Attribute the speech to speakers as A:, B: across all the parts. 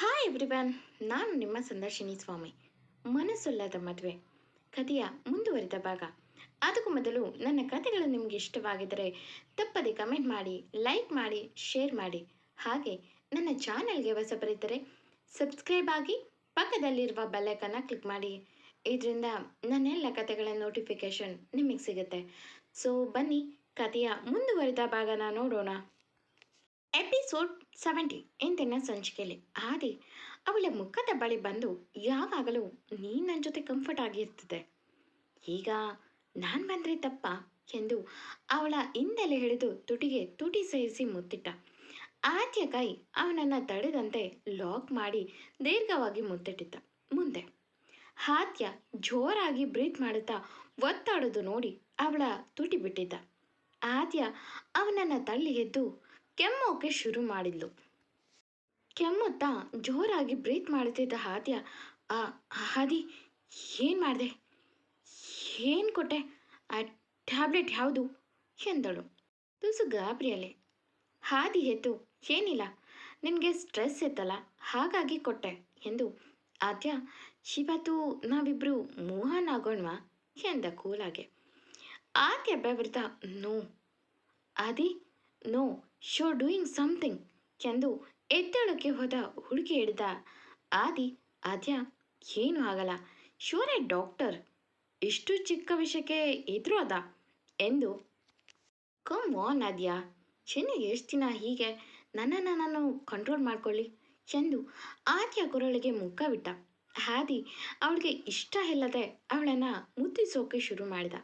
A: Hi everyone ನಾನು ನಿಮ್ಮ ಸಂದರ್ಶಿನಿ ಸ್ವಾಮಿ. ಮನಸ್ಸುಲ್ಲದ ಮದುವೆ. ಕಥೆಯ ಮುಂದುವರಿದ ಭಾಗ. ಅದಕ್ಕೂ ಮೊದಲು ನನ್ನ ಕಥೆಗಳು ನಿಮಗೆ ಇಷ್ಟವಾಗಿದ್ದರೆ ತಪ್ಪದೆ ಕಮೆಂಟ್ ಮಾಡಿ ಲೈಕ್ ಮಾಡಿ ಶೇರ್ ಮಾಡಿ. ಹಾಗೆ ನನ್ನ ಚಾನಲ್ಗೆ ಹೊಸಬರಿದ್ದರೆ ಸಬ್ಸ್ಕ್ರೈಬ್ ಆಗಿ ಪಕ್ಕದಲ್ಲಿರುವ ಬೆಲ್ಲೈಕನ್ನ ಕ್ಲಿಕ್ ಮಾಡಿ. ಇದರಿಂದ ನನ್ನೆಲ್ಲ ಕಥೆಗಳ ನೋಟಿಫಿಕೇಶನ್ ನಿಮಗೆ ಸಿಗುತ್ತೆ. ಸೊ ಬನ್ನಿ, ಕಥೆಯ ಮುಂದುವರಿದ ಭಾಗನ ನೋಡೋಣ. ಎಪಿಸೋಡ್ ಸೆವೆಂಟಿ ಇಂದಿನ ಸಂಚಿಕೆಯಲ್ಲಿ ಆದಿ, ಅವಳ ಮುಖದ ಬಳಿ ಬಂದು ಯಾವಾಗಲೂ ನೀನು ನನ್ನ ಜೊತೆ ಕಂಫರ್ಟ್ ಆಗಿರ್ತದೆ ಈಗ ನಾನು ಬಂದರೆ ತಪ್ಪ ಎಂದು ಅವಳ ಹಿಂದೆಲೆ ಹಿಡಿದು ತುಟಿಗೆ ತುಟಿ ಸೇರಿಸಿ ಮುತ್ತಿಟ್ಟ. ಆದ್ಯ ಕೈ ಅವನನ್ನು ತಡೆದಂತೆ ಲಾಕ್ ಮಾಡಿ ದೀರ್ಘವಾಗಿ ಮುತ್ತಿಟ್ಟಿದ್ದ. ಮುಂದೆ ಆದ್ಯ ಜೋರಾಗಿ ಬ್ರೀತ್ ಮಾಡುತ್ತಾ ಒತ್ತಾಡೋದು ನೋಡಿ ಅವಳ ತುಟಿ ಬಿಟ್ಟಿದ್ದ. ಆದ್ಯ ಅವನನ್ನು ತಳ್ಳಿ ಎದ್ದು ಕೆಮ್ಮೋಕೆ ಶುರು ಮಾಡಿದ್ಲು. ಕೆಮ್ಮುತ್ತಾ ಜೋರಾಗಿ ಬ್ರೀತ್ ಮಾಡುತ್ತಿದ್ದ ಹಾದಿಯ, ಆ ಹಾದಿ ಏನು ಮಾಡಿದೆ? ಏನು ಕೊಟ್ಟೆ? ಆ ಟ್ಯಾಬ್ಲೆಟ್ ಯಾವುದು? ಎಂದಳು. ತುಸು ಗಾಬರಿಯಲ್ಲೇ. ಹಾದಿ ಎದ್ದು, ಏನಿಲ್ಲ, ನಿನಗೆ ಸ್ಟ್ರೆಸ್ ಇತ್ತಲ್ಲ ಹಾಗಾಗಿ ಕೊಟ್ಟೆ, ಎಂದು ಆದ್ಯ, ಇವತ್ತು ನಾವಿಬ್ರು ಮೋಹನ್ ಆಗೋಣ್ವಾ? ಎಂದ ಕೂಲಾಗೆ. Aadya ಬೆವರಿತ no. Aadi no, so doing something. ಎಂದು ಎದ್ದೇಳಕ್ಕೆ ಹೋದ ಹುಡುಗಿ ಹಿಡಿದ ಆದಿ, ಆದ್ಯ, ಏನೂ ಆಗಲ್ಲ. ಶೋರೆ ಡಾಕ್ಟರ್. ಇಷ್ಟು ಚಿಕ್ಕ ವಿಷಯಕ್ಕೆ ಎದುರು ಅದ? ಎಂದು, ಕಮ್ ಆನ್, ಆದ್ಯ. ಚೆನ್ನ ಎಷ್ಟು ದಿನ ಹೀಗೆ ನನ್ನನ್ನು ನಾನು ಕಂಟ್ರೋಲ್ ಮಾಡ್ಕೊಳ್ಳಿ? ಎಂದು ಆದ್ಯ ಕೊರಳಿಗೆ ಮುಖವಿಟ್ಟ ಹಾದಿ ಅವಳಿಗೆ ಇಷ್ಟ ಇಲ್ಲದೆ ಅವಳನ್ನು ಮುದ್ದಿಸೋಕೆ ಶುರು ಮಾಡಿದ.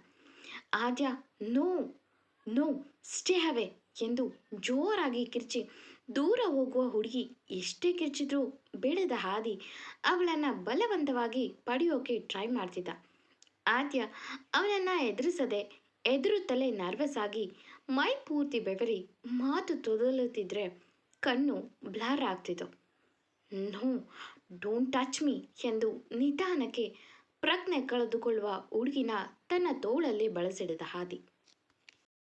A: ಆದ್ಯ, ನೋ ನೋ, ಸ್ಟೇ ಹವೆ. ಎಂದು ಜೋರಾಗಿ ಕಿರ್ಚಿ ದೂರ ಹೋಗುವ ಹುಡುಗಿ ಎಷ್ಟೇ ಕಿರ್ಚಿದ್ರೂ ಬೆಳೆದ ಹಾದಿ ಅವಳನ್ನು ಬಲವಂತವಾಗಿ ಪಡೆಯೋಕೆ ಟ್ರೈ ಮಾಡ್ತಿದ್ದ. ಆದ್ಯ ಅವನನ್ನು ಎದುರಿಸದೆ ಎದುರುತ್ತಲೇ ನರ್ವಸ್ ಆಗಿ ಮೈ ಪೂರ್ತಿ ಬೆವರಿ ಮಾತು ತೊದಲುತ್ತಿದ್ರೆ ಕಣ್ಣು ಬ್ಲರ್ ಆಗ್ತಿತ್ತು. ನೋ ಡೋಂಟ್ ಟಚ್ ಮೀ ಎಂದು ನಿಧಾನಕ್ಕೆ ಪ್ರಜ್ಞೆ ಕಳೆದುಕೊಳ್ಳುವ ಹುಡುಗಿನ ತನ್ನ ತೋಳಲ್ಲಿ ಬಳಸಿಡಿದ ಹಾದಿ.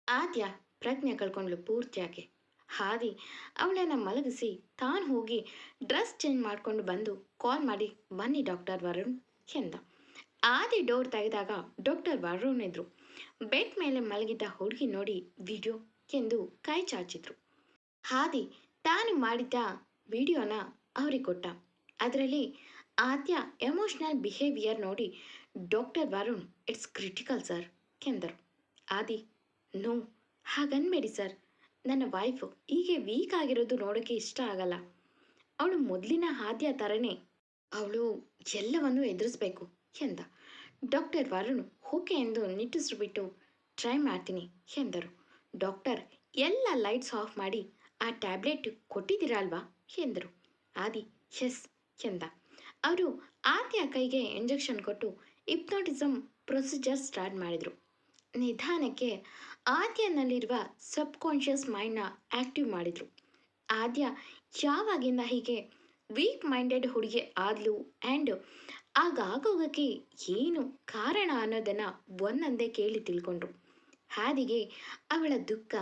A: ಆದ್ಯ ಪ್ರಜ್ಞೆ ಕಳ್ಕೊಂಡ್ಲು ಪೂರ್ತಿಯಾಗಿ ಹಾದಿ ಅವಳನ್ನು ಮಲಗಿಸಿ ತಾನು ಹೋಗಿ ಡ್ರೆಸ್ ಚೇಂಜ್ ಮಾಡಿಕೊಂಡು ಬಂದು ಕಾಲ್ ಮಾಡಿ, ಬನ್ನಿ ಡಾಕ್ಟರ್ ವರುಣ್ ಎಂದ. ಆದಿ ಡೋರ್ ತೆಗೆದಾಗ ಡಾಕ್ಟರ್ ವರುಣ್ ಇದ್ರು. ಬೆಡ್ ಮೇಲೆ ಮಲಗಿದ್ದ ಹುಡುಗಿ ನೋಡಿ ವಿಡಿಯೋ ಎಂದು ಕೈ ಚಾಚಿದ್ರು. ಹಾದಿ ತಾನು ಮಾಡಿದ್ದ ವಿಡಿಯೋನ ಅವ್ರಿಗೆ ಕೊಟ್ಟ. ಅದರಲ್ಲಿ ಆದ್ಯ ಎಮೋಷ್ನಲ್ ಬಿಹೇವಿಯರ್ ನೋಡಿ doctor Varun, it's critical sir ಎಂದರು. ಆದಿ, ನೋ ಹಾಗನ್ಬೇಡಿ ಸರ್. ನನ್ನ ವೈಫು ಹೀಗೆ ವೀಕ್ ಆಗಿರೋದು ನೋಡೋಕ್ಕೆ ಇಷ್ಟ ಆಗಲ್ಲ. ಅವಳು ಮೊದಲಿನ ಆದ್ಯ ಥರನೇ ಅವಳು ಎಲ್ಲವನ್ನೂ ಎದುರಿಸ್ಬೇಕು ಎಂದ. ಡಾಕ್ಟರ್ ವರುಣ್ ಓಕೆ ಎಂದು ನಿಟ್ಟುಸಿರು ಬಿಟ್ಟು ಟ್ರೈ ಮಾಡ್ತೀನಿ ಎಂದರು. ಡಾಕ್ಟರ್, ಎಲ್ಲ ಲೈಟ್ಸ್ ಆಫ್ ಮಾಡಿ, ಆ ಟ್ಯಾಬ್ಲೆಟ್ ಕೊಟ್ಟಿದ್ದೀರಲ್ವಾ ಎಂದರು. ಆದಿ, ಎಸ್ ಎಂದ. ಅವರು ಆದ್ಯ ಕೈಗೆ ಇಂಜೆಕ್ಷನ್ ಕೊಟ್ಟು ಹಿಪ್ನೋಟಿಸಮ್ ಪ್ರೊಸೀಜರ್ ಸ್ಟಾರ್ಟ್ ಮಾಡಿದರು. ನಿಧಾನಕ್ಕೆ ಆದ್ಯನಲ್ಲಿರುವ ಸಬ್ ಕಾನ್ಷಿಯಸ್ ಮೈಂಡ್ನ ಆ್ಯಕ್ಟಿವ್ ಮಾಡಿದರು. ಆದ್ಯ ಯಾವಾಗಿಂದ ಹೀಗೆ ವೀಕ್ ಮೈಂಡೆಡ್ ಹುಡುಗಿ ಆದ್ಲು ಆ್ಯಂಡ್ ಆಗಾಗೋಗಕ್ಕೆ ಏನು ಕಾರಣ ಅನ್ನೋದನ್ನು ಒಂದೊಂದೇ ಕೇಳಿ ತಿಳ್ಕೊಂಡ್ರು. ಹಾದಿಗೆ ಅವಳ ದುಃಖ,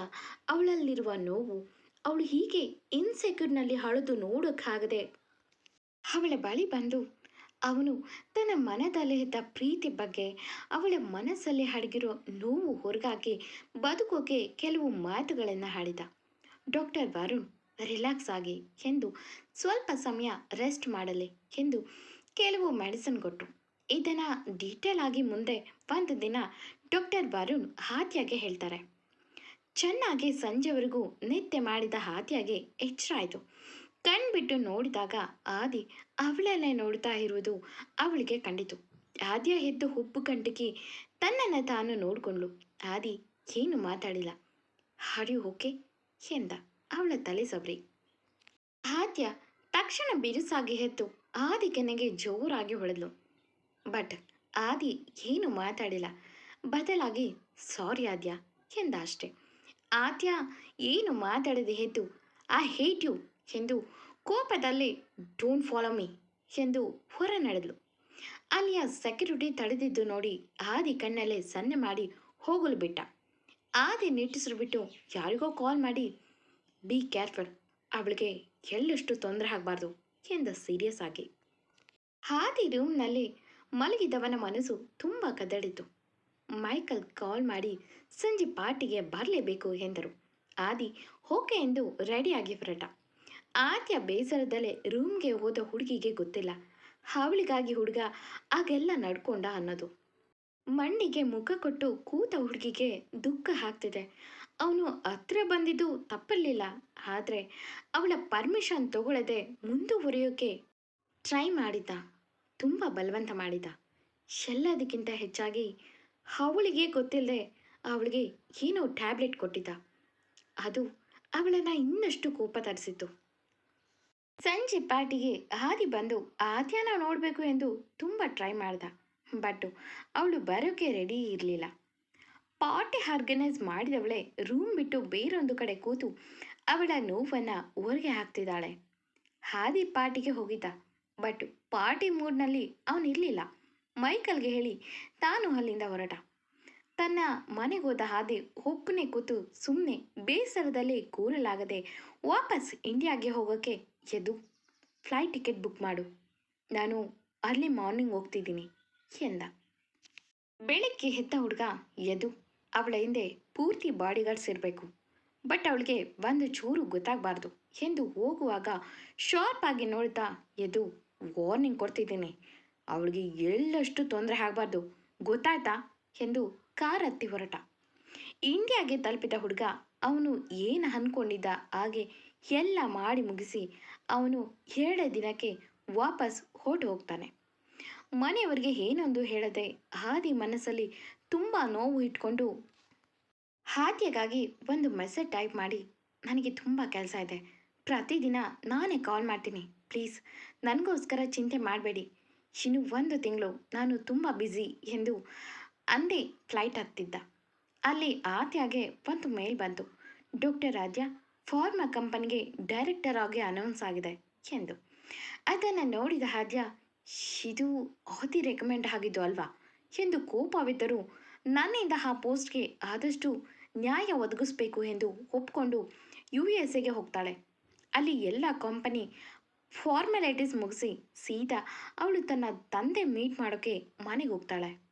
A: ಅವಳಲ್ಲಿರುವ ನೋವು, ಅವಳು ಹೀಗೆ ಇನ್ಸೆಕ್ಯೂರ್ನಲ್ಲಿ ಹಳದು ನೋಡೋಕ್ಕಾಗದೆ ಅವಳ ಬಳಿ ಬಂದು ಅವನು ತನ್ನ ಮನದಲ್ಲಿದ್ದ ಪ್ರೀತಿ ಬಗ್ಗೆ ಅವಳ ಮನಸ್ಸಲ್ಲಿ ಅಡಗಿರೋ ನೋವು ಹೊರಗಾಗಿ ಬದುಕೋಕೆ ಕೆಲವು ಮಾತುಗಳನ್ನು ಹಾಡಿದ ಡಾಕ್ಟರ್ ವರುಣ್ ರಿಲ್ಯಾಕ್ಸ್ ಆಗಿ ಎಂದು ಸ್ವಲ್ಪ ಸಮಯ ರೆಸ್ಟ್ ಮಾಡಲಿ ಎಂದು ಕೆಲವು ಮೆಡಿಸಿನ್ ಕೊಟ್ಟರು ಇದನ್ನು ಡೀಟೇಲ್ ಆಗಿ ಮುಂದೆ ಒಂದು ದಿನ ಡಾಕ್ಟರ್ ವರುಣ್ ಹಾತ್ಯಾಗೆ ಹೇಳ್ತಾರೆ. ಚೆನ್ನಾಗಿ ಸಂಜೆವರೆಗೂ ನಿತ್ಯ ಮಾಡಿದ ಹಾತ್ಯಾಗೆ ಎಚ್ಚರ ಆಯಿತು ಕಣ್ಬಿಟ್ಟು ನೋಡಿದಾಗ ಆದಿ ಅವಳನ್ನೇ ನೋಡ್ತಾ ಇರುವುದು ಅವಳಿಗೆ ಕಂಡಿತು. ಆದ್ಯ ಎದ್ದು ಹುಬ್ಬು ಕಂಟಿಕಿ ತನ್ನನ್ನು ತಾನು ನೋಡಿಕೊಂಡ್ಳು. ಆದಿ ಏನು ಮಾತಾಡಿಲ್ಲ. ಹಾರಿ ಓಕೆ, ಎಂದ. ಅವಳ ತಲೆ ಸಬ್ರಿ ಆದ್ಯ ತಕ್ಷಣ ಬಿರುಸಾಗಿ ಎದ್ದು ಆದಿ ಕೆನೆಗೆ ಜೋರಾಗಿ ಹೊಡೆದ್ಲು. ಬಟ್, ಆದಿ ಏನು ಮಾತಾಡಿಲ್ಲ. ಬದಲಾಗಿ ಸಾರಿ, ಆದ್ಯ, ಎಂದ ಅಷ್ಟೆ. ಆದ್ಯ ಏನು ಮಾತಾಡದೆ ಎದ್ದು, ಆ, ಹೇಟ್ ಯು, ಎಂದು ಕೋಪದಲ್ಲಿ ಡೋಂಟ್ ಫಾಲೋ ಮೀ ಎಂದು ಹೊರ ನಡೆದಳು ಅಲ್ಲಿಯ ಸೆಕ್ಯೂರಿಟಿ ತಡೆದಿದ್ದು ನೋಡಿ ಆದಿ ಕಣ್ಣಲ್ಲೇ ಸನ್ನೆ ಮಾಡಿ ಹೋಗಲು ಬಿಟ್ಟ. ಆದಿ ನಿಟ್ಟಿಸಿರು ಬಿಟ್ಟು ಯಾರಿಗೋ ಕಾಲ್ ಮಾಡಿ ಬಿ ಕೇರ್ಫುಲ್ ಅವಳಿಗೆ ಎಳ್ಳಷ್ಟು ತೊಂದರೆ ಆಗಬಾರ್ದು ಎಂದ ಸೀರಿಯಸ್ ಆಗಿ. ಹಾದಿ ರೂಮ್ನಲ್ಲಿ ಮಲಗಿದವನ ಮನಸ್ಸು ತುಂಬ ಕದಡಿತು. ಮೈಕಲ್ ಕಾಲ್ ಮಾಡಿ, ಸಂಜೆ ಪಾರ್ಟಿಗೆ ಬರಲೇಬೇಕು ಎಂದರು. ಆದಿ, ಓಕೆ ಎಂದು ರೆಡಿಯಾಗಿ ಹೊರಟ. ಆದ್ಯ ಬೇಸರದಲ್ಲೇ ರೂಮ್ಗೆ ಹೋದ ಹುಡುಗಿಗೆ ಗೊತ್ತಿಲ್ಲ. ಅವಳಿಗಾಗಿ ಹುಡುಗ, ಆಗೆಲ್ಲ ನಡ್ಕೊಂಡ? ಅನ್ನೋದು. ಮಣ್ಣಿಗೆ ಮುಖ ಕೊಟ್ಟು ಕೂತ ಹುಡುಗಿಗೆ ದುಃಖ ಹಾಕ್ತಿದೆ ಅವನು ಹತ್ರ ಬಂದಿದ್ದು ತಪ್ಪಲಿಲ್ಲ ಆದರೆ ಅವಳ ಪರ್ಮಿಷನ್ ತಗೊಳ್ಳದೆ ಮುಂದುವರಿಯೋಕೆ ಟ್ರೈ ಮಾಡಿದ್ದ. ತುಂಬ ಬಲವಂತ ಮಾಡಿದ ಎಲ್ಲದಕ್ಕಿಂತ ಹೆಚ್ಚಾಗಿ ಅವಳಿಗೆ ಗೊತ್ತಿಲ್ಲದೆ ಅವಳಿಗೆ ಏನೋ ಟ್ಯಾಬ್ಲೆಟ್ ಕೊಟ್ಟಿದ್ದ. ಅದು ಅವಳನ್ನು ಇನ್ನಷ್ಟು ಕೋಪ ತರಿಸಿತು ಸಂಜೆ ಪಾರ್ಟಿಗೆ ಹಾದಿ ಬಂದು ಆದ್ಯಾನ ನೋಡಬೇಕು ಎಂದು ತುಂಬ ಟ್ರೈ ಮಾಡ್ದ. ಬಟ್ ಅವಳು ಬರೋಕ್ಕೆ ರೆಡಿ ಇರಲಿಲ್ಲ. ಪಾರ್ಟಿ ಆರ್ಗನೈಸ್ ಮಾಡಿದವಳೆ ರೂಮ್ ಬಿಟ್ಟು ಬೇರೊಂದು ಕಡೆ ಕೂತು ಅವಳ ನೋವನ್ನು ಹೊರಗೆ ಹಾಕ್ತಿದ್ದಾಳೆ. ಹಾದಿ ಪಾರ್ಟಿಗೆ ಹೋಗಿದ್ದ. ಬಟ್ ಪಾರ್ಟಿ ಮೂಡ್ನಲ್ಲಿ ಅವನಿರಲಿಲ್ಲ ಮೈಕಲ್ಗೆ ಹೇಳಿ, ತಾನು ಅಲ್ಲಿಂದ ಹೊರಟ. ತನ್ನ ಮನೆಗೆ ಹೋದ ಹಾದಿ ಒಬ್ಬನೇ ಕೂತು ಸುಮ್ಮನೆ ಬೇಸರದಲ್ಲಿ ಕೂರಲಾಗದೆ ವಾಪಸ್ ಇಂಡಿಯಾಗೆ ಹೋಗೋಕ್ಕೆ ಎದ್ದು ಫ್ಲೈಟ್ ಟಿಕೆಟ್ ಬುಕ್ ಮಾಡು. ನಾನು ಅರ್ಲಿ ಮಾರ್ನಿಂಗ್ ಹೋಗ್ತಿದ್ದೀನಿ, ಎಂದ. ಬೆಳಗ್ಗೆ ಹೆತ್ತ ಹುಡುಗ ಎದು. ಅವಳ ಹಿಂದೆ ಪೂರ್ತಿ ಬಾಡಿಗಾರ್ಡ್ಸ್ ಇರಬೇಕು. ಬಟ್ ಅವಳಿಗೆ ಒಂದು ಚೂರು ಗೊತ್ತಾಗಬಾರ್ದು ಎಂದು ಹೋಗುವಾಗ ಶಾರ್ಪ್ ಆಗಿ ನೋಡ್ತಾ ಎದು ವಾರ್ನಿಂಗ್ ಕೊಡ್ತಿದ್ದೀನಿ. ಅವಳಿಗೆ ಎಳ್ಳಷ್ಟು ತೊಂದರೆ ಆಗಬಾರ್ದು, ಗೊತ್ತಾಯ್ತಾ ಎಂದು ಕಾರ್ ಹತ್ತಿ ಹೊರಟ. ಇಂಡಿಯಾಗೆ ತಲುಪಿದ ಹುಡುಗ ಅವನು ಏನು ಅಂದ್ಕೊಂಡಿದ್ದ ಹಾಗೆ ಎಲ್ಲ ಮಾಡಿ ಮುಗಿಸಿ ಅವನು ಎರಡೇ ದಿನಕ್ಕೆ ವಾಪಸ್ ಹೊರಟು ಹೋಗ್ತಾನೆ ಮನೆಯವರಿಗೆ ಏನೊಂದು ಹೇಳದೆ ಹಾದಿ ಮನಸ್ಸಲ್ಲಿ ತುಂಬ ನೋವು ಇಟ್ಕೊಂಡು ಹಾದ್ಯಗಾಗಿ ಒಂದು ಮೆಸೇಜ್ ಟೈಪ್ ಮಾಡಿ, ನನಗೆ ತುಂಬ ಕೆಲಸ ಇದೆ. ಪ್ರತಿದಿನ ನಾನೇ ಕಾಲ್ ಮಾಡ್ತೀನಿ. ಪ್ಲೀಸ್, ನನಗೋಸ್ಕರ ಚಿಂತೆ ಮಾಡಬೇಡಿ. ಇನ್ನು ಒಂದು ತಿಂಗಳು ನಾನು ತುಂಬ ಬ್ಯುಸಿ ಎಂದು ಅಂದೇ ಫ್ಲೈಟ್ ಹತ್ತಿದ್ದ. ಅಲ್ಲಿ ಆತ್ಯಾಗೆ ಒಂದು ಮೇಲ್ ಬಂತು. ಡಾಕ್ಟರ್ ರಾಜ್ಯ ಫಾರ್ಮಾ ಕಂಪನಿಗೆ ಡೈರೆಕ್ಟರ್ ಆಗಿ ಅನೌನ್ಸ್ ಆಗಿದೆ ಎಂದು. ಅದನ್ನು ನೋಡಿದ ಹಾದ್ಯ ಇದು ಅತಿ ರೆಕಮೆಂಡ್ ಆಗಿದ್ದು ಅಲ್ವಾ? ಎಂದು ಕೋಪವಿದ್ದರೂ, ನನ್ನಿಂದ ಆ ಪೋಸ್ಟ್ಗೆ ಆದಷ್ಟು ನ್ಯಾಯ ಒದಗಿಸ್ಬೇಕು ಎಂದು ಒಪ್ಕೊಂಡು ಯು ಎಸ್ ಎಗೆ ಹೋಗ್ತಾಳೆ. ಅಲ್ಲಿ ಎಲ್ಲ ಕಂಪನಿ ಫಾರ್ಮಾಲಿಟೀಸ್ ಮುಗಿಸಿ ಸೀದಾ ಅವಳು ತನ್ನ ತಂದೆ ಮೀಟ್ ಮಾಡೋಕ್ಕೆ ಮನೆಗೆ ಹೋಗ್ತಾಳೆ.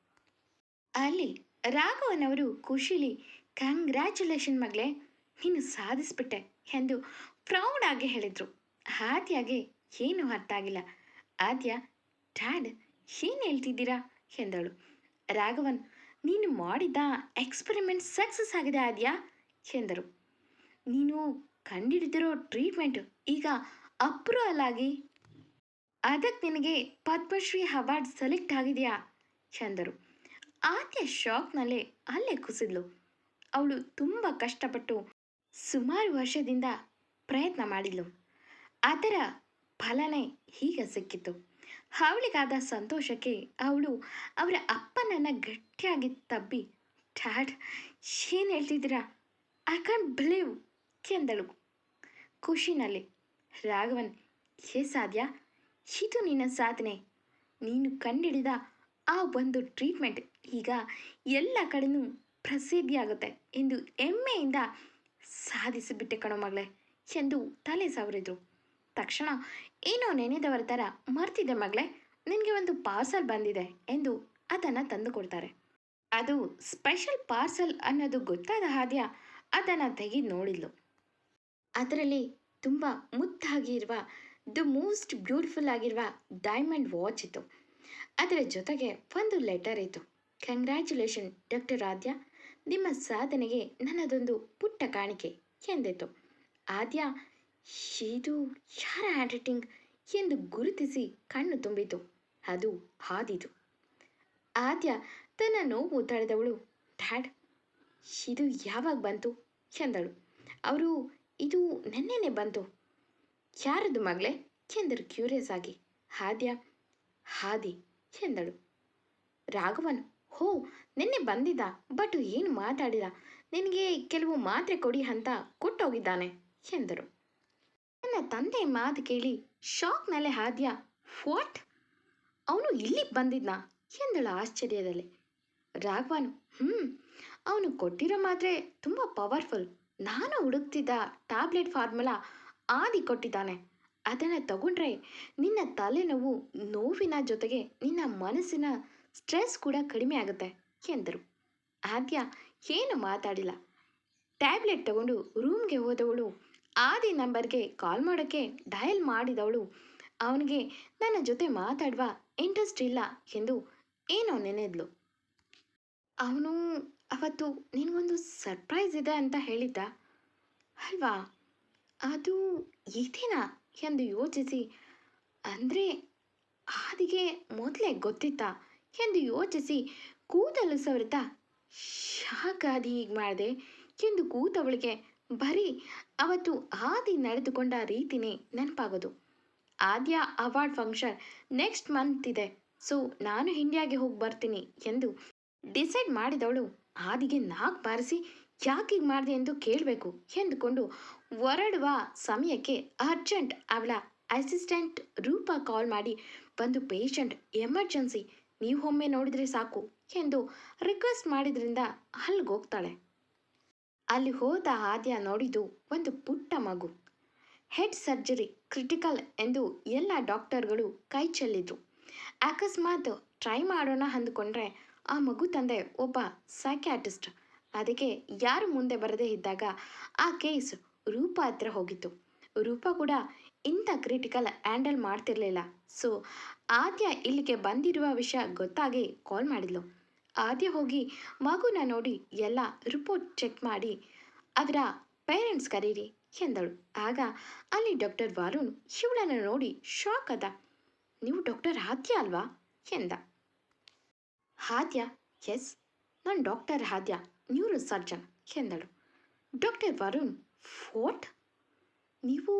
A: ಅಲ್ಲಿ ರಾಘವನವರು ಖುಷಿಲಿ ಕಂಗ್ರ್ಯಾಚುಲೇಷನ್ ಮಗಳೇ. ನೀನು ಸಾಧಿಸ್ಬಿಟ್ಟೆ ಎಂದು ಪ್ರೌಡ್ ಆಗಿ ಹೇಳಿದರು. ಆದ್ಯಾಗೆ ಏನು ಅರ್ಥ ಆಗಿಲ್ಲ. ಆದ್ಯ, ಡ್ಯಾಡ್, ಏನು ಹೇಳ್ತಿದ್ದೀರಾ? ಎಂದಳು. ರಾಘವನ್, ನೀನು ಮಾಡಿದ ಎಕ್ಸ್ಪೆರಿಮೆಂಟ್ ಸಕ್ಸಸ್ ಆಗಿದೆ ಆದ್ಯಾ, ಎಂದರು. ನೀನು ಕಂಡಿಡಿದಿರೋ ಟ್ರೀಟ್ಮೆಂಟ್ ಈಗ ಅಪ್ರೂವಲ್ ಆಗಿ ಅದಕ್ಕೆ ನಿನಗೆ ಪದ್ಮಶ್ರೀ ಅವಾರ್ಡ್ ಸೆಲೆಕ್ಟ್ ಆಗಿದೆಯಾ? ಎಂದರು. ಆದ್ಯ ಶಾಕ್ನಲ್ಲೇ ಅಲ್ಲೇ ಕುಸಿದ್ಲು. ಅವಳು ತುಂಬ ಕಷ್ಟಪಟ್ಟು ಸುಮಾರು ವರ್ಷದಿಂದ ಪ್ರಯತ್ನ ಮಾಡಿದ್ಲು. ಅದರ ಫಲನೇ ಹೀಗೆ ಸಿಕ್ಕಿತು. ಅವಳಿಗಾದ ಸಂತೋಷಕ್ಕೆ ಅವಳು ಅವರ ಅಪ್ಪನನ್ನು ಗಟ್ಟಿಯಾಗಿ ತಬ್ಬಿ, ಡ್ಯಾಡ್, ಏನು ಹೇಳ್ತಿದ್ದೀರಾ? ಐ ಕಾಂಟ್ ಬಿಲೀವ್ ಎಂದಳು. ಖುಷಿನಲ್ಲಿ, ರಾಘವನ್, ಹೇ ಸಾಧ್ಯ? ಇದು ನಿನ್ನ ಸಾಧನೆ. ನೀನು ಕಂಡಿಡಿದ ಆ ಒಂದು ಟ್ರೀಟ್ಮೆಂಟ್ ಈಗ ಎಲ್ಲ ಕಡೆಯೂ ಪ್ರಸಿದ್ಧಿಯಾಗುತ್ತೆ ಎಂದು ಹೆಮ್ಮೆಯಿಂದ ಸಾಧಿಸಿಬಿಟ್ಟೆ ಕಣೋ ಮಗಳೇ ಎಂದು ತಲೆ ಸವರಿದ್ರು. ತಕ್ಷಣ, ಏನೋ ನೆನೆದವರ ಥರ ಮರ್ತಿದ್ದೆ ಮಗಳೇ, ನಿನಗೆ ಒಂದು ಪಾರ್ಸಲ್ ಬಂದಿದೆ ಎಂದು ಅದನ್ನು ತಂದು ಕೊಡ್ತಾರೆ. ಅದು ಸ್ಪೆಷಲ್ ಪಾರ್ಸಲ್ ಅನ್ನೋದು ಗೊತ್ತಾದ ಹಾದ್ಯ ಅದನ್ನು ತೆಗೆದು ನೋಡಿದ್ಲು. ಅದರಲ್ಲಿ ತುಂಬ ಮುದ್ದಾಗಿರುವ ದ ಮೋಸ್ಟ್ ಬ್ಯೂಟಿಫುಲ್ ಆಗಿರುವ ಡೈಮಂಡ್ ವಾಚ್ ಇತ್ತು. ಅದರ ಜೊತೆಗೆ ಒಂದು ಲೆಟರ್ ಇತ್ತು. Congratulation doctor Aadya. ನಿಮ್ಮ ಸಾಧನೆಗೆ ನನ್ನದೊಂದು ಪುಟ್ಟ ಕಾಣಿಕೆ ಎಂದಿತು. ಆದ್ಯ ಇದು ಯಾರ ಹ್ಯಾಂಡ್ ರೈಟಿಂಗ್ ಎಂದು ಗುರುತಿಸಿ ಕಣ್ಣು ತುಂಬಿತು. ಅದು ಹಾದಿದು. ಆದ್ಯ ತನ್ನ ನೋವು ತಳೆದವಳು, ಡ್ಯಾಡ್, ಇದು ಯಾವಾಗ ಬಂತು? ಎಂದಳು. ಅವರು, ಇದು ನೆನ್ನೆನೆ ಬಂತು. ಯಾರದು ಮಗಳೇ? ಎಂದರು ಕ್ಯೂರಿಯಸ್ ಆಗಿ. ಹಾದ್ಯ ಹಾದಿ, ಎಂದಳು. ರಾಘವನ್. ಹೋ ನಿನ್ನೆ ಬಂದಿದ್ದ, ಬಟ್ ಏನು ಮಾತಾಡಿದ ನಿನಗೆ ಕೆಲವು ಮಾತ್ರೆ ಕೊಡಿ ಅಂತ ಕೊಟ್ಟೋಗಿದ್ದಾನೆ, ಎಂದರು. ನನ್ನ ತಂದೆ ಮಾತು ಕೇಳಿ ಶಾಕ್ನಲ್ಲೇ ಹಾದ್ಯ, ವಾಟ್? ಅವನು ಇಲ್ಲಿಗೆ ಬಂದಿದ್ನ? ಎಂದಳು ಆಶ್ಚರ್ಯದಲ್ಲಿ. ರಾಘವನು, ಹ್ಞೂ, ಅವನು ಕೊಟ್ಟಿರೋ ಮಾತ್ರೆ ತುಂಬ ಪವರ್ಫುಲ್. ನಾನು ಹುಡುಕ್ತಿದ್ದ ಟ್ಯಾಬ್ಲೆಟ್ ಫಾರ್ಮುಲಾ ಆದಿ ಕೊಟ್ಟಿದ್ದಾನೆ. ಅದನ್ನು ತಗೊಂಡ್ರೆ ನಿನ್ನ ತಲೆನೋವು ನೋವಿನ ಜೊತೆಗೆ ನಿನ್ನ ಮನಸ್ಸಿನ ಸ್ಟ್ರೆಸ್ ಕೂಡ ಕಡಿಮೆ ಆಗುತ್ತೆ ಎಂದರು. ಆದ್ಯ ಏನು ಮಾತಾಡಿಲ್ಲ. ಟ್ಯಾಬ್ಲೆಟ್ ತಗೊಂಡು ರೂಮ್ಗೆ ಹೋದವಳು, ಆದಿ ನಂಬರ್ಗೆ ಕಾಲ್ ಮಾಡೋಕ್ಕೆ ಡಯಲ್ ಮಾಡಿದವಳು, ಅವನಿಗೆ ನನ್ನ ಜೊತೆ ಮಾತಾಡುವ ಇಂಟ್ರೆಸ್ಟ್ ಇಲ್ಲ ಎಂದು ಏನೋ ನೆನೆದ್ಲು. ಅವನು, ಅವತ್ತು ನಿನಗೊಂದು ಸರ್ಪ್ರೈಸ್ ಇದೆ ಅಂತ ಹೇಳಿದ್ದ? ಅಲ್ವಾ? ಅದು ಇದೇನಾ? ಎಂದು ಯೋಚಿಸಿ, ಅಂದರೆ ಆದಿಗೆ ಮೊದಲೇ ಗೊತ್ತಿತ್ತಾ? ಎಂದು ಯೋಚಿಸಿ ಕೂದಲು ಸವರಿತ ಶಾಖಾದಿ ಹೀಗೆ ಮಾಡಿದೆ? ಎಂದು ಕೂತವಳಿಗೆ, ಬರೀ, ಅವತ್ತು ಆದಿ ನಡೆದುಕೊಂಡ ರೀತಿನೇ ನೆನಪಾಗೋದು. Aadya award function next month ಇದೆ. ಸೊ, ನಾನು ಇಂಡಿಯಾಗೆ ಹೋಗಿ ಬರ್ತೀನಿ ಎಂದು ಡಿಸೈಡ್ ಮಾಡಿದವಳು, ಆದಿಗೆ ನಾಲ್ಕು ಬಾರಿಸಿ ಯಾಕೆ ಮಾಡಿದೆ ಎಂದು ಕೇಳಬೇಕು ಎಂದುಕೊಂಡು ಹೊರಡುವ ಸಮಯಕ್ಕೆ ಅರ್ಜೆಂಟ್ ಅವಳ ಅಸಿಸ್ಟೆಂಟ್ ರೂಪ ಕಾಲ್ ಮಾಡಿ, ಬಂದು ಪೇಷಂಟ್ ಎಮರ್ಜೆನ್ಸಿ ನೀವು ಒಮ್ಮೆ ನೋಡಿದರೆ ಸಾಕು ಎಂದು ರಿಕ್ವೆಸ್ಟ್ ಮಾಡಿದ್ರಿಂದ ಅಲ್ಲಿಗೆ ಹೋಗ್ತಾಳೆ. ಅಲ್ಲಿ ಹೋದ ಆದ್ಯ ನೋಡಿದ್ದು ಒಂದು ಪುಟ್ಟ ಮಗು. ಹೆಡ್ ಸರ್ಜರಿ ಕ್ರಿಟಿಕಲ್ ಎಂದು ಎಲ್ಲ ಡಾಕ್ಟರ್ಗಳು ಕೈ ಚೆಲ್ಲಿದ್ರು. ಅಕಸ್ಮಾತ್ ಟ್ರೈ ಮಾಡೋಣ ಅಂದುಕೊಂಡ್ರೆ ಆ ಮಗು ತಂದೆ ಒಬ್ಬ ಸೈಕ್ಯಾಟಿಸ್ಟ್ ಅದಕ್ಕೆ ಯಾರು ಮುಂದೆ ಬರದೇ ಇದ್ದಾಗ ಆ ಕೇಸ್ ರೂಪ ಹತ್ರ ಹೋಗಿತ್ತು. ರೂಪ ಕೂಡ ಇಂಥ ಕ್ರಿಟಿಕಲ್ ಹ್ಯಾಂಡಲ್ ಮಾಡ್ತಿರಲಿಲ್ಲ. ಸೊ ಆದ್ಯ ಇಲ್ಲಿಗೆ ಬಂದಿರುವ ವಿಷಯ ಗೊತ್ತಾಗಿ ಕಾಲ್ ಮಾಡಿದ್ಲು. ಆದ್ಯ ಹೋಗಿ ಮಗುನ ನೋಡಿ ಎಲ್ಲ ರಿಪೋರ್ಟ್ ಚೆಕ್ ಮಾಡಿ ಅದರ ಪೇರೆಂಟ್ಸ್ ಕರೀರಿ ಎಂದಳು. ಆಗ ಅಲ್ಲಿ ಡಾಕ್ಟರ್ ವರುಣ್ ಇವಳನ್ನು ನೋಡಿ ಶಾಕ್ ಅದ. ನೀವು ಡಾಕ್ಟರ್ ಆದ್ಯ ಅಲ್ವಾ? ಎಂದ. ಆದ್ಯ ಎಸ್ ನಾನು ಡಾಕ್ಟರ್ ಆದ್ಯ ನ್ಯೂರೋ ಸರ್ಜನ್ ಎಂದಳು. ಡಾಕ್ಟರ್ ವರುಣ್ ಫೋರ್ಟ್ ನೀವು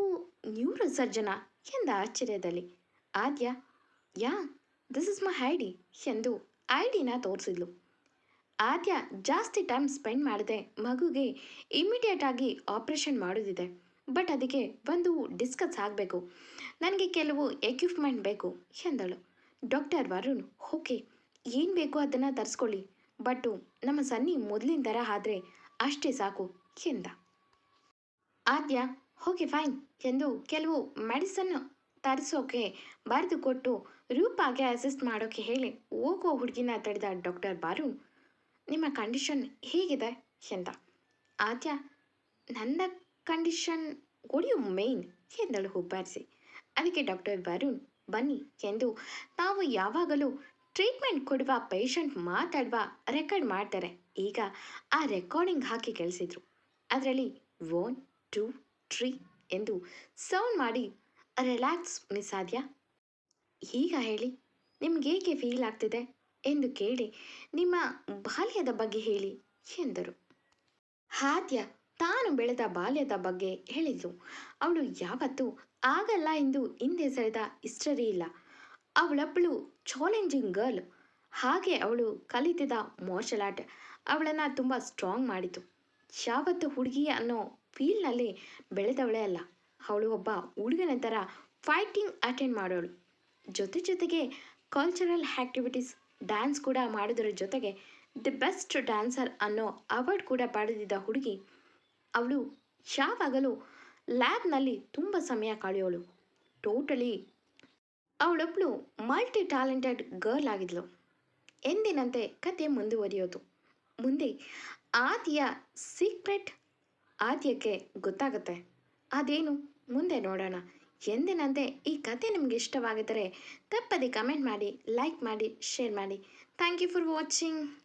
A: ನ್ಯೂರೋ ಸರ್ಜನಾ ಎಂದ ಆಶ್ಚರ್ಯದಲ್ಲಿ. Aadya, yeah this is my ID ಎಂದು ಐಡಿನ ತೋರಿಸಿದ್ಲು. ಆದ್ಯ, ಜಾಸ್ತಿ ಟೈಮ್ ಸ್ಪೆಂಡ್ ಮಾಡದೆ ಮಗುಗೆ ಇಮಿಡಿಯೇಟ್ ಆಗಿ ಆಪರೇಷನ್ ಮಾಡೋದಿದೆ. ಬಟ್ ಅದಕ್ಕೆ ಒಂದು ಡಿಸ್ಕಸ್ ಆಗಬೇಕು. ನನಗೆ ಕೆಲವು ಎಕ್ವಿಪ್ಮೆಂಟ್ ಬೇಕು ಎಂದಳು. ಡಾಕ್ಟರ್ ವರುಣ್ ಓಕೆ ಏನು ಬೇಕೋ ಅದನ್ನು ತರಿಸ್ಕೊಳ್ಳಿ. ಬಟ್ಟು ನಮ್ಮ ಸನ್ನಿ ಮೊದಲಿನ ಥರ ಆದರೆ ಅಷ್ಟೇ ಸಾಕು ಎಂದ. ಆದ್ಯ ಓಕೆ ಫೈನ್ ಎಂದು ಕೆಲವು ಮೆಡಿಸನ್ ತರಿಸೋಕೆ ಬರೆದು ಕೊಟ್ಟು ರೂಪಾಗೆ ಅಸಿಸ್ಟ್ ಮಾಡೋಕ್ಕೆ ಹೇಳಿ ಹೋಗೋ ಹುಡುಗಿನ ತಡೆದ ಡಾಕ್ಟರ್ ಬಾರು, ನಿಮ್ಮ ಕಂಡೀಷನ್ ಹೇಗಿದೆ ಎಂದ. ಆದ್ಯ, ನನ್ನ ಕಂಡೀಷನ್ ಒಡಿಯು ಮೇನ್ ಎಂದಳು ಹುಬ್ಬಾರಿಸಿ. ಅದಕ್ಕೆ ಡಾಕ್ಟರ್ ವರುಣ್, ಬನ್ನಿ ಎಂದು ತಾವು ಯಾವಾಗಲೂ ಟ್ರೀಟ್ಮೆಂಟ್ ಕೊಡುವ ಪೇಷಂಟ್ ಮಾತಾಡುವ ರೆಕಾರ್ಡ್ ಮಾಡ್ತಾರೆ. ಈಗ ಆ ರೆಕಾರ್ಡಿಂಗ್ ಹಾಕಿ ಕೇಳಿಸಿದ್ರು. ಅದರಲ್ಲಿ ಒನ್ ಟೂ ತ್ರೀ ಎಂದು ಸೌಂಡ್ ಮಾಡಿ, ರಿಲ್ಯಾಕ್ಸ್ ಮಿಸ್ ಆದ್ಯಾ? ಈಗ ಹೇಳಿ, ನಿಮ್ಗೆ ಹೇಗೆ ಫೀಲ್ ಆಗ್ತಿದೆ? ಎಂದು ಕೇಳಿ, ನಿಮ್ಮ ಬಾಲ್ಯದ ಬಗ್ಗೆ ಹೇಳಿ, ಎಂದರು. ಹಾದ್ಯ ತಾನು ಬೆಳೆದ ಬಾಲ್ಯದ ಬಗ್ಗೆ ಹೇಳಿದ್ಲು ಅವಳು ಯಾವತ್ತೂ ಆಗಲ್ಲ ಎಂದು ಹಿಂದೆ ಸರಿದ ಹಿಸ್ಟರಿ ಇಲ್ಲ. ಅವಳೊಬ್ಬಳು ಚಾಲೆಂಜಿಂಗ್ ಗರ್ಲ್ ಹಾಗೆ ಅವಳು ಕಲಿತಿದ ಮಾರ್ಷಲ್ ಆರ್ಟ್ ಅವಳನ್ನು ತುಂಬ ಸ್ಟ್ರಾಂಗ್ ಮಾಡಿತು. ಯಾವತ್ತು ಹುಡುಗಿ ಅನ್ನೋ ಫೀಲ್ನಲ್ಲಿ ಬೆಳೆದವಳೇ ಅಲ್ಲ. ಅವಳು ಒಬ್ಬ ಹುಡುಗನ ಥರ ಫೈಟಿಂಗ್ ಅಟೆಂಡ್ ಮಾಡೋಳು. ಜೊತೆ ಜೊತೆಗೆ ಕಲ್ಚರಲ್ ಆ್ಯಕ್ಟಿವಿಟೀಸ್ ಡ್ಯಾನ್ಸ್ ಕೂಡ ಮಾಡೋದ್ರ ಜೊತೆಗೆ ದಿ ಬೆಸ್ಟ್ ಡ್ಯಾನ್ಸರ್ ಅನ್ನೋ ಅವಾರ್ಡ್ ಕೂಡ ಪಡೆದಿದ್ದ ಹುಡುಗಿ. ಅವಳು ಯಾವಾಗಲೂ ಲ್ಯಾಬ್ನಲ್ಲಿ ತುಂಬ ಸಮಯ ಕಳೆಯೋಳು. ಟೋಟಲಿ ಅವಳೊಬ್ಬಳು ಮಲ್ಟಿ ಟ್ಯಾಲೆಂಟೆಡ್ ಗರ್ಲ್ ಆಗಿದ್ಲು. ಎಂದಿನಂತೆ ಕತೆ ಮುಂದುವರಿಯೋದು. ಮುಂದೆ ಆದಿಯ ಸೀಕ್ರೆಟ್ ಆದ್ಯಕ್ಕೆ ಗೊತ್ತಾಗುತ್ತೆ. ಅದೇನು? ಮುಂದೆ ನೋಡೋಣ. ಎಂದಿನಂತೆ ಈ ಕತೆ ನಿಮಗೆ ಇಷ್ಟವಾಗಿದ್ದರೆ ತಪ್ಪದೆ ಕಮೆಂಟ್ ಮಾಡಿ, ಲೈಕ್ ಮಾಡಿ, ಶೇರ್ ಮಾಡಿ. Thank you for watching.